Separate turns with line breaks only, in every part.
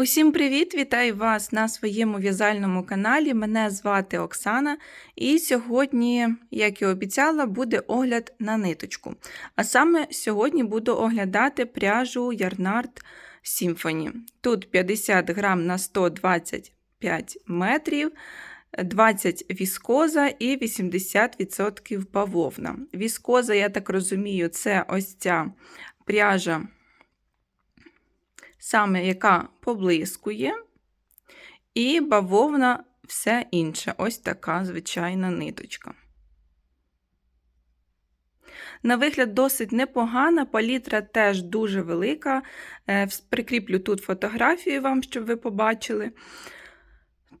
Усім привіт! Вітаю вас на своєму в'язальному каналі. Мене звати Оксана, і сьогодні, як і обіцяла, буде огляд на ниточку. А саме сьогодні буду оглядати пряжу Ярнард Symphony. Тут 50 грам на 125 метрів. 20 віскоза і 80% бавовна. Віскоза, я так розумію, це ось ця пряжа саме яка поблискує, і бавовна все інше. Ось така звичайна ниточка. На вигляд, досить непогана, палітра теж дуже велика. Е, прикріплю тут фотографію вам, щоб ви побачили.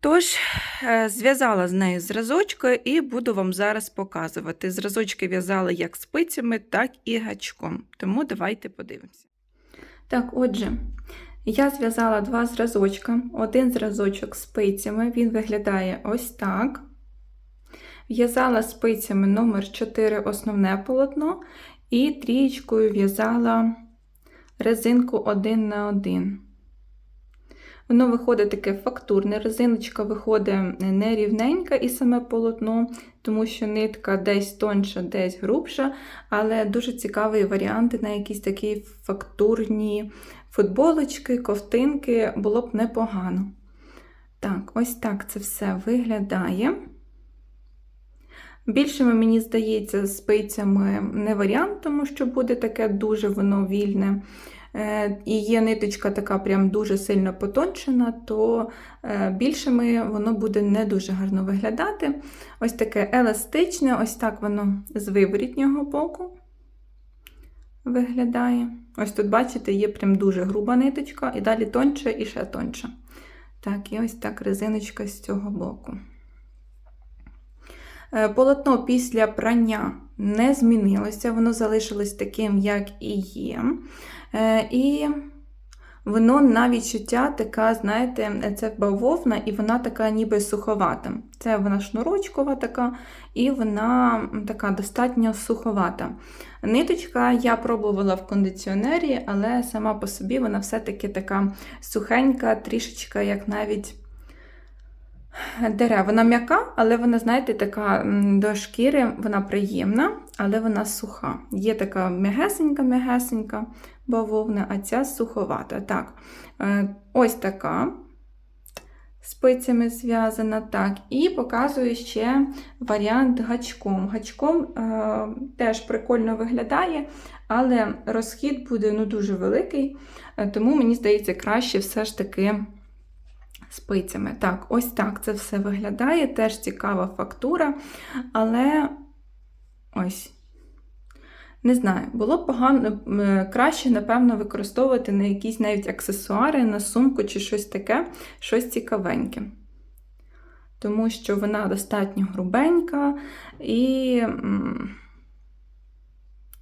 Тож, е, зв'язала з нею зразочки і буду вам зараз показувати. Зразочки в'язала як спицями, так і гачком. Тому давайте подивимося. Так, отже, я зв'язала два зразочка. Один зразочок спицями, він виглядає ось так. В'язала спицями номер 4 основне полотно, і трієчкою в'язала резинку 1 на 1. Воно виходить таке фактурне, резиночка виходить нерівненька і саме полотно, тому що нитка десь тонша, десь грубша, але дуже цікавий варіант на якісь такі фактурні футболочки, ковтинки було б непогано. Так, ось так це все виглядає. Більшими, мені здається, спицями не варіант, тому що буде таке дуже воно вільне. Е, і є ниточка така прям дуже сильно потончена, то е, більшими воно буде не дуже гарно виглядати. Ось таке еластичне, ось так воно з виворітнього боку виглядає. Ось тут, бачите, є прям дуже груба ниточка, і далі тоньше і ще тоньше. Так, і ось так резиночка з цього боку. Е, полотно після прання не змінилося, воно залишилось таким, як і є. Е, і воно на відчуття така, знаєте, це бавовна, і вона така ніби суховата. Це вона шнурочкова така, і вона така достатньо суховата. Ниточка я пробувала в кондиціонері, але сама по собі вона все-таки така сухенька, трішечка, як навіть дерева. Вона м'яка, але вона, знаєте, така до шкіри, вона приємна, але вона суха. Є така м'ягесенька-м'ягесенька бавовна, а ця суховата. Так, е, Ось така. Спицями зв'язана, так, і показую ще варіант гачком. Гачком е, теж прикольно виглядає, але розхід буде ну, дуже великий, е, тому, мені здається, краще все ж таки спицями. Так, ось так це все виглядає, теж цікава фактура, але ось. Не знаю, було б погано краще, напевно, використовувати на якісь навіть аксесуари, на сумку чи щось таке, щось цікавеньке. Тому що вона достатньо грубенька і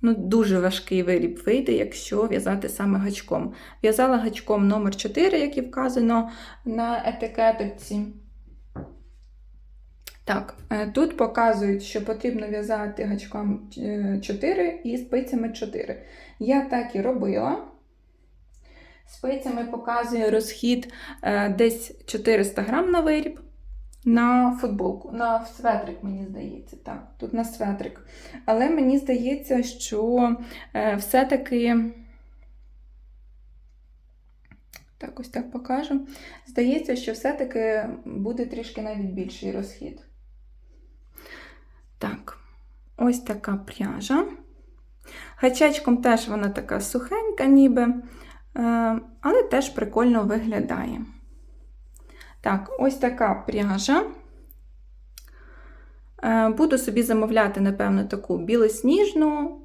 ну, дуже важкий виріб вийде, якщо в'язати саме гачком. В'язала гачком номер 4 як і вказано на етикетці. Так, е, тут показують, що потрібно в'язати гачком 4 е, і спицями 4. Я так і робила. Спицями показує розхід е, десь 400 грам на виріб на футболку, на светрик, мені здається. так, Тут на светрик. Але мені здається, що все-таки. Так, ось так покажу. Здається, що все-таки буде трішки навіть більший розхід. Так, ось така пряжа. Гачечком теж вона така сухенька, ніби, е, але теж прикольно виглядає. Так, ось така пряжа. Е, буду собі замовляти, напевно, таку білосніжну.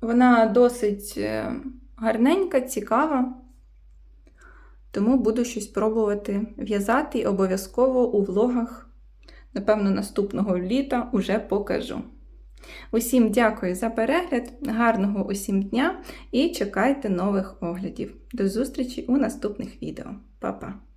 Вона досить е, гарненька, цікава. Тому буду щось пробувати в'язати і обов'язково у влогах напевно, наступного літа уже покажу. Усім дякую за перегляд, гарного усім дня і чекайте нових оглядів. До зустрічі у наступних відео. Па-па!